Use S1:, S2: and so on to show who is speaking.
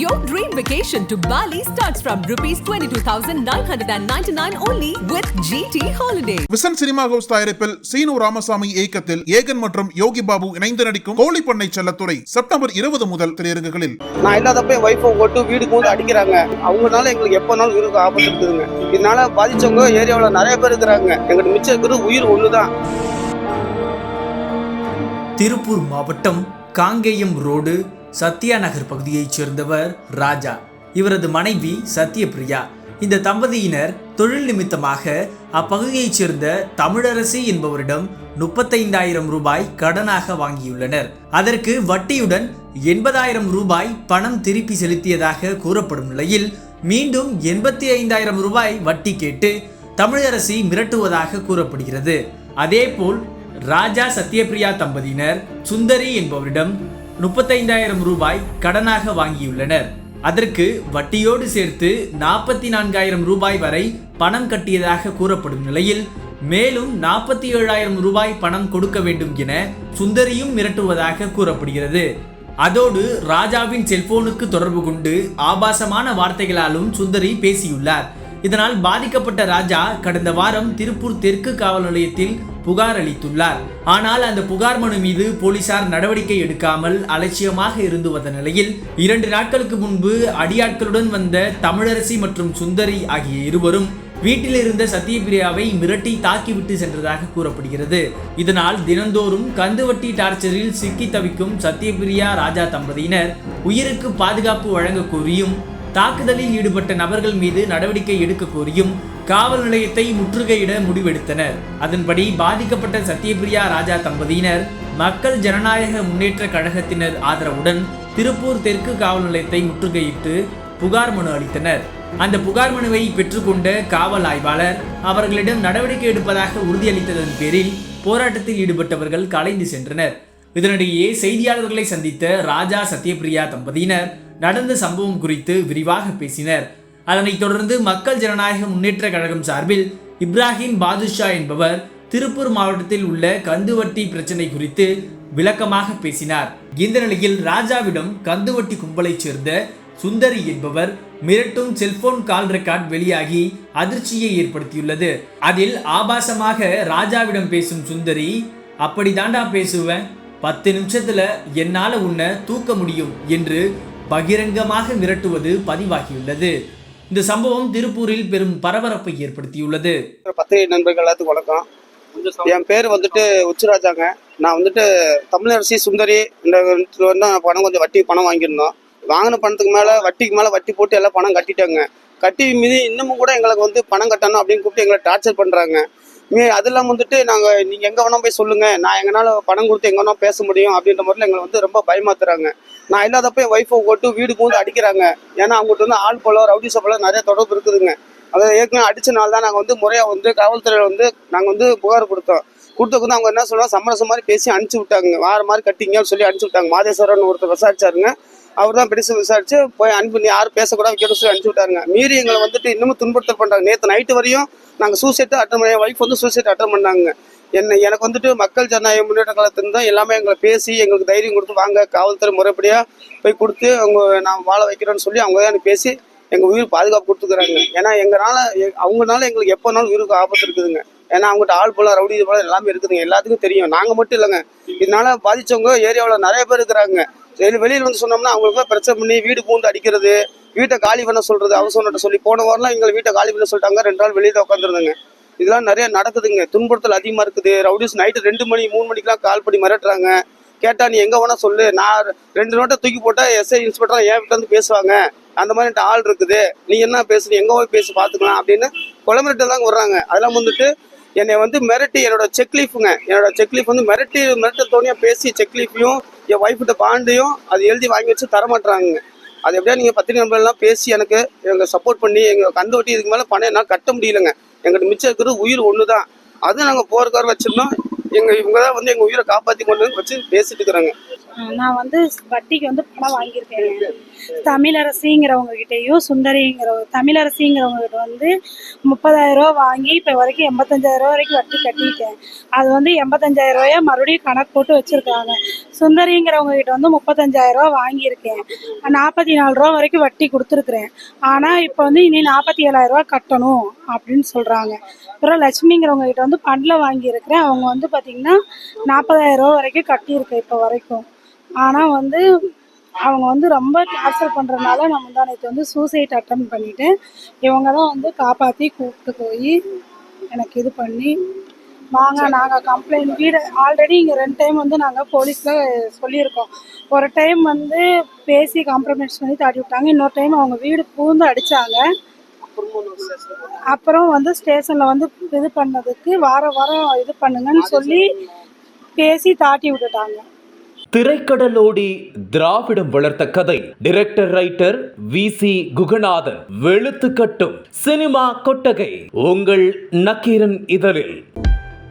S1: Your dream vacation to Bali starts from rupees 22,999 only with GT Holiday.
S2: Vision cinema house தயாரிப்பில் சீனு ராமசாமி இயக்கத்தில் ஏகன் மற்றும் யோகி பாபு இணைந்து நடிக்கும் கோழி பண்ணை செல்லத்துறை செப்டம்பர் இருபது முதல் திரையரங்குகளில்.
S3: நான் இல்லாதப்ப என் ஒய்ஃபை போட்டு வீடுக்கு வந்து அடிக்கிறாங்க. அவங்கனால எங்களுக்கு எப்போனாலும் இருக்க ஆபத்து இருக்குதுங்க. இதனால பாதிச்சவங்க ஏரியாவில் நிறைய பேர் இருக்கிறாங்க. எங்களுக்கு மிச்சம் இருக்கிறது உயிர் ஒன்று தான்
S4: திருப்பூர் மாவட்டம் காங்கேயம் ரோடு சத்யா நகர் பகுதியைச் சேர்ந்தவர் ராஜா. இவரது மனைவி சத்யபிரியா. இந்த தம்பதியினர் தொழில் நிமித்தமாக அப்பகுதியைச் சேர்ந்த தமிழரசி என்பவரிடம் முப்பத்தைந்தாயிரம் ரூபாய் கடனாக வாங்கியுள்ளனர். அதற்கு வட்டியுடன் எண்பதாயிரம் ரூபாய் பணம் திருப்பி செலுத்தியதாக கூறப்படும் நிலையில் மீண்டும் எண்பத்தி ஐந்தாயிரம் ரூபாய் வட்டி கேட்டு தமிழரசி மிரட்டுவதாக கூறப்படுகிறது. அதேபோல் ராஜா சத்யபிரியா தம்பதியினர் சுந்தரி என்பவரிடம் முப்பத்தைந்தாயிரம் ரூபாய் கடனாக வாங்கியுள்ளனர். அதற்கு வட்டியோடு சேர்த்து நாற்பத்தி நான்காயிரம் ரூபாய் வரை பணம் கட்டியதாக கூறப்படும் நிலையில் மேலும் நாற்பத்தி ஏழாயிரம் ரூபாய் பணம் கொடுக்க வேண்டும் என சுந்தரியும் மிரட்டுவதாக கூறப்படுகிறது. அதோடு ராஜாவின் செல்போனுக்கு தொடர்பு கொண்டு ஆபாசமான வார்த்தைகளாலும் சுந்தரி பேசியுள்ளார். இதனால் பாதிக்கப்பட்ட ராஜா கடந்த வாரம் திருப்பூர் தெற்கு காவல் நிலையத்தில் புகார் அளித்துள்ளார். ஆனால் அந்த புகார் மனு மீது போலீசார் நடவடிக்கை எடுக்காமல் அலட்சியமாக இருந்து வந்த நிலையில் இரண்டு நாட்களுக்கு முன்பு அடியாட்களுடன் வந்த தமிழரசி மற்றும் சுந்தரி ஆகிய இருவரும் வீட்டில் இருந்த சத்யபிரியாவை மிரட்டி தாக்கிவிட்டு சென்றதாக கூறப்படுகிறது. இதனால் தினந்தோறும் கந்துவட்டி டார்ச்சரில் சிக்கி தவிக்கும் சத்யபிரியா ராஜா தம்பதியினர் உயிருக்கு பாதுகாப்பு வழங்க கோரியும் தாக்குதலில் ஈடுபட்ட நபர்கள் மீது நடவடிக்கை எடுக்க கோரியும் காவல் நிலையத்தை முற்றுகையிட முடிவெடுத்தனர். அதன்படி பாதிக்கப்பட்ட சத்யபிரியா ராஜா தம்பதியினர் மக்கள் ஜனநாயக முன்னேற்ற கழகத்தினர் ஆதரவுடன் திருப்பூர் தெற்கு காவல் நிலையத்தை முற்றுகையிட்டு புகார் மனு அளித்தனர். அந்த புகார் மனுவை பெற்றுக்கொண்ட காவல் ஆய்வாளர் அவர்களிடம் நடவடிக்கை எடுப்பதாக உறுதியளித்ததன் பேரில் போராட்டத்தில் ஈடுபட்டவர்கள் கலைந்து சென்றனர். இதனிடையே செய்தியாளர்களை சந்தித்த ராஜா சத்யபிரியா தம்பதியினர் நடந்த சம்பவம் குறித்து விரிவாக பேசினர். அதனைத் தொடர்ந்து மக்கள் ஜனநாயக முன்னேற்ற கழகம் சார்பில் இப்ராஹிம் பாதுஷா என்பவர் திருப்பூர் மாவட்டத்தில் உள்ள கந்துவட்டி பிரச்சனை குறித்து விளக்கமாக பேசினார். இந்த நிலையில் ராஜாவிடம் கந்துவட்டி கும்பலைச் சேர்ந்த சுந்தரி என்பவர் மிரட்டும் செல்போன் கால் ரெக்கார்ட் வெளியாகி அதிர்ச்சியை ஏற்படுத்தியுள்ளது. அதில் ஆபாசமாக ராஜாவிடம் பேசும் சுந்தரி அப்படிதாண்டா பேசுவேன். பத்து நிமிஷத்துல என்னால உன்னை தூக்க முடியும் என்று பகிரங்கமாக மிரட்டுவது பதிவாகியுள்ளது. இந்த சம்பவம் திருப்பூரில் பெரும் பரபரப்பை ஏற்படுத்தியுள்ளது.
S3: பத்திரிகை நண்பர்கள் எல்லாத்துக்கும் வணக்கம். என் பேர் வந்துட்டு உச்சுராஜாங்க. நான் வந்துட்டு தமிழரசி சுந்தரி இந்த பணம் கொஞ்சம் வட்டி பணம் வாங்கியிருந்தோம். வாங்கின பணத்துக்கு மேலே வட்டிக்கு மேலே வட்டி போட்டு எல்லாம் பணம் கட்டிட்டாங்க. கட்டி மீது இன்னமும் கூட எங்களுக்கு வந்து பணம் கட்டணும் அப்படின்னு கூப்பிட்டு எங்களை டார்ச்சர் பண்ணுறாங்க மீ அது வந்துட்டு நாங்கள் நீங்கள் எங்கே வேணால் போய் சொல்லுங்கள் நான் எங்கனால பணம் கொடுத்து எங்கே வேணால் பேச முடியும் அப்படின்ற முறையில் எங்களை வந்து ரொம்ப பயமாத்துறாங்க. நான் இல்லாதப்ப என் ஒய்ஃபை போட்டு வீடு கூட அடிக்கிறாங்க. ஏன்னா அவங்ககிட்ட வந்து ஆள் போல ரவுடி போல நிறைய தொடர்பு இருக்குதுங்க. அதை ஏற்கனவே அடிச்சனால தான் நாங்கள் வந்து முறையாக வந்து காவல்துறையில் வந்து நாங்கள் வந்து புகார் கொடுத்தோம். கொடுத்தக்கு வந்து அவங்க என்ன சொல்லுவாங்க? சமரசம் மாதிரி பேசி அனுப்பிச்சி விட்டாங்க. வார மாதிரி கட்டிங்கன்னு சொல்லி அனுப்பிச்சி விட்டாங்க. மாதேஸ்வரன் ஒருத்தர் விசாரிச்சாருங்க. அவர் தான் பெடிஷன் விசாரிச்சு போய் அனுப்பி யாரும் பேசக்கூடாது கேட்டு சொல்லி அனுப்பிச்சு விட்டாருங்க. மீறி எங்களை வந்துட்டு இன்னமும் துன்புறுத்தல் பண்றாங்க. நேற்று நைட்டு வரையும் நாங்கள் சூசைட்டு அட்டன் பண்ண ஒய்ஃப் வந்து சூசைட் அட்டன் பண்ணாங்க. என்ன எனக்கு வந்துட்டு மக்கள் ஜனநாயக முன்னேற்ற காலத்துல தான் எல்லாமே எங்களை பேசி எங்களுக்கு தைரியம் கொடுத்து வாங்க காவல்துறை முறைப்படியா போய் கொடுத்து அவங்க நான் வாழ வைக்கிறோன்னு சொல்லி அவங்க தான் பேசி எங்க உயிர் பாதுகாப்பு கொடுத்துக்கிறாங்க. ஏன்னா எங்களால் எ- அவங்கனால எங்களுக்கு எப்போனாலும் உயிருக்கு ஆபத்து இருக்குதுங்க. ஏன்னா அவங்ககிட்ட ஆள் போல ரவுடி இது போல எல்லாமே இருக்குதுங்க. எல்லாத்துக்கும் தெரியும். நாங்க மட்டும் இல்லைங்க. இதனால பாதிச்சவங்க ஏரியாவில் நிறைய பேர் இருக்கிறாங்க. வெளியில் வந்து சொன்னோம்னா அவங்களுக்கு பிரச்சனை பண்ணி வீடு பூந்து அடிக்கிறது வீட்டை காலி பண்ண சொல்றது அவசரம் சொல்லி போன வாரம்லாம் எங்களை வீட்டை காலி பண்ண சொல்லிட்டாங்க. ரெண்டு நாள் வெளியே உட்காந்துருந்தாங்க இதெல்லாம் நிறைய நடக்குதுங்க. துன்புறுத்தல் அதிகமாக இருக்குது. ரவுடிஸ் நைட்டு ரெண்டு மணி மூணு மணிக்கெல்லாம் கால் பண்ணி மிரட்டுறாங்க. கேட்டால் நீ எங்கே வேணால் சொல்லு. நான் ரெண்டு நோட்டை தூக்கி போட்டால் எஸ்ஐ இன்ஸ்பெக்டர் என் வீட்டுல வந்து பேசுவாங்க. அந்த மாதிரி என்கிட்ட ஆள் இருக்குது. நீ என்ன பேசுறீ எங்கே போய் பேசி பார்த்துக்கலாம் அப்படின்னு கொலை மிரட்டல் தாங்க வர்றாங்க. அதெல்லாம் வந்துட்டு என்னை வந்து மிரட்டி என்னோட செக்லீஃபுங்க என்னோட செக்லீஃப் வந்து மிரட்டி மிரட்ட தோணியாக பேசி செக்லீஃபையும் என் ஒய்ஃப்கிட்ட பாண்டையும் அது எழுதி வாங்கி வச்சு தரமாட்டுறாங்க அது எப்படியா நீங்கள் பத்திரிகை நண்பர்கள்லாம் பேசி எனக்கு எங்களை சப்போர்ட் பண்ணி எங்கள் கந்தோட்டி இதுக்கு மேலே பணம் என்னால் கட்ட முடியலங்க. எங்கள்கிட்ட மிச்சம் இருக்கிறது உயிர் ஒன்று தான் அதுவும் நாங்கள் போறக்கார வச்சிருந்தோம். எங்கள் இவங்க தான் வந்து எங்கள் உயிரை காப்பாற்றி கொண்டு வச்சு பேசிட்டு இருக்கிறாங்க.
S5: நான் வந்து வட்டிக்கு வந்து பணம் வாங்கியிருக்கேன். தமிழரசிங்கிறவங்க கிட்டேயும் சுந்தரிங்கிறவங்க தமிழரசிங்கிறவங்க கிட்ட வந்து முப்பதாயிரம் ரூபா வாங்கி இப்போ வரைக்கும் எண்பத்தஞ்சாயிரம் ரூபா வரைக்கும் வட்டி கட்டிட்டேன் அது வந்து எண்பத்தஞ்சாயிரம் ரூபாயா மறுபடியும் கணக்கு போட்டு வச்சிருக்காங்க சுந்தரிங்கிறவங்க கிட்ட வந்து முப்பத்தஞ்சாயிரம் ரூபா வாங்கியிருக்கேன். நாற்பத்தி நாலு ரூபா வரைக்கும் வட்டி கொடுத்துருக்குறேன். ஆனால் இப்போ வந்து இனி நாற்பத்தி ஏழாயிரம் ரூபா கட்டணும் அப்படின்னு சொல்கிறாங்க அப்புறம் லட்சுமிங்கிறவங்க கிட்ட வந்து பண்டில் வாங்கியிருக்கிறேன். அவங்க வந்து பார்த்திங்கன்னா நாற்பதாயிரம் ரூபா வரைக்கும் கட்டியிருக்கேன் இப்போ வரைக்கும். ஆனால் வந்து அவங்க வந்து ரொம்ப டார்ச்சர் பண்ணுறதுனால நான் வந்து நேற்று வந்து சூசைட் அட்டம் பண்ணிட்டேன். இவங்க தான் வந்து காப்பாற்றி கூப்பிட்டு போய் எனக்கு இது பண்ணி வாங்க நாங்கள் கம்ப்ளைண்ட் வீடு ஆல்ரெடி இங்கே ரெண்டு டைம் வந்து நாங்கள் போலீஸில் சொல்லியிருக்கோம். ஒரு டைம் வந்து பேசி காம்ப்ரமைஸ் பண்ணி தாட்டி விட்டாங்க. இன்னொரு டைம் அவங்க வீடு பூந்து அடித்தாங்க அப்புறம் வந்து ஸ்டேஷனில் வந்து இது பண்ணதுக்கு வாரம் வாரம் இது பண்ணுங்கன்னு சொல்லி பேசி தாட்டி விட்டுட்டாங்க.
S6: திரைக்கடலோடி திராவிடம் வளர்த்த கதை. Director writer V C Guganathan வெளுத்து கட்டும் சினிமா கொட்டகை. உங்கள் நக்கீரன் இதழில்.